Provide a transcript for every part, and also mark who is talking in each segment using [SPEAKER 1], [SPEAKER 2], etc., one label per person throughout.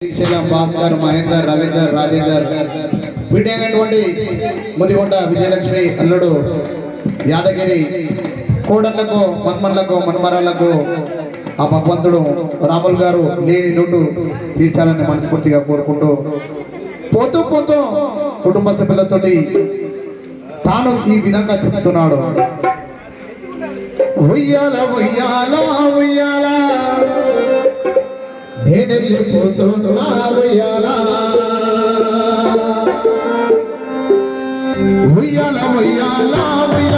[SPEAKER 1] శ్రీశైలం భాస్కర్ మహేందర్ రవీందర్ రాజేందర్ వీటైనటువంటి ముదిగొండ విజయలక్ష్మి అల్లుడు యాదగిరి కోడళ్ళకు మన్మర్లకు మన్మరాలకు ఆ భగవంతుడు రాముల్ గారు లేని నోటు తీర్చాలని మనస్ఫూర్తిగా కోరుకుంటూ పోతూ పోతూ కుటుంబ సభ్యులతోటి తాను ఈ విధంగా చెప్తున్నాడు. ఉయ్యాల ఉయ్యాల. నేనెళ్ళిపోతున్నావయ్యాలా ఉయ్యాల ఉయ్యాలా ఉయ్యాల.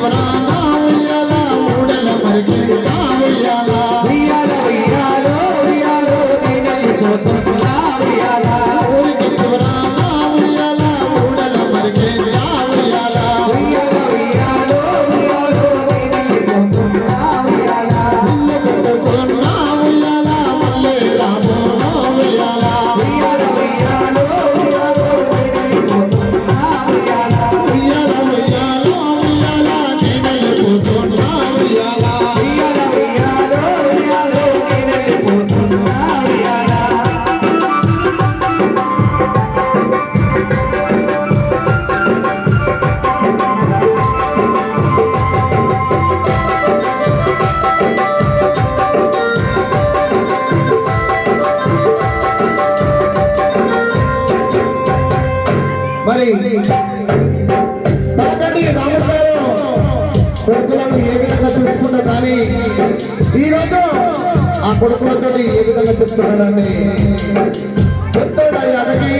[SPEAKER 2] Shivaram.
[SPEAKER 1] మరి కొడుకులను ఏ విధంగా చూసుకున్నా కానీ ఈరోజు ఆ కొడుకులతో ఏ విధంగా చెప్తున్నాడండి ఎంతో అడగి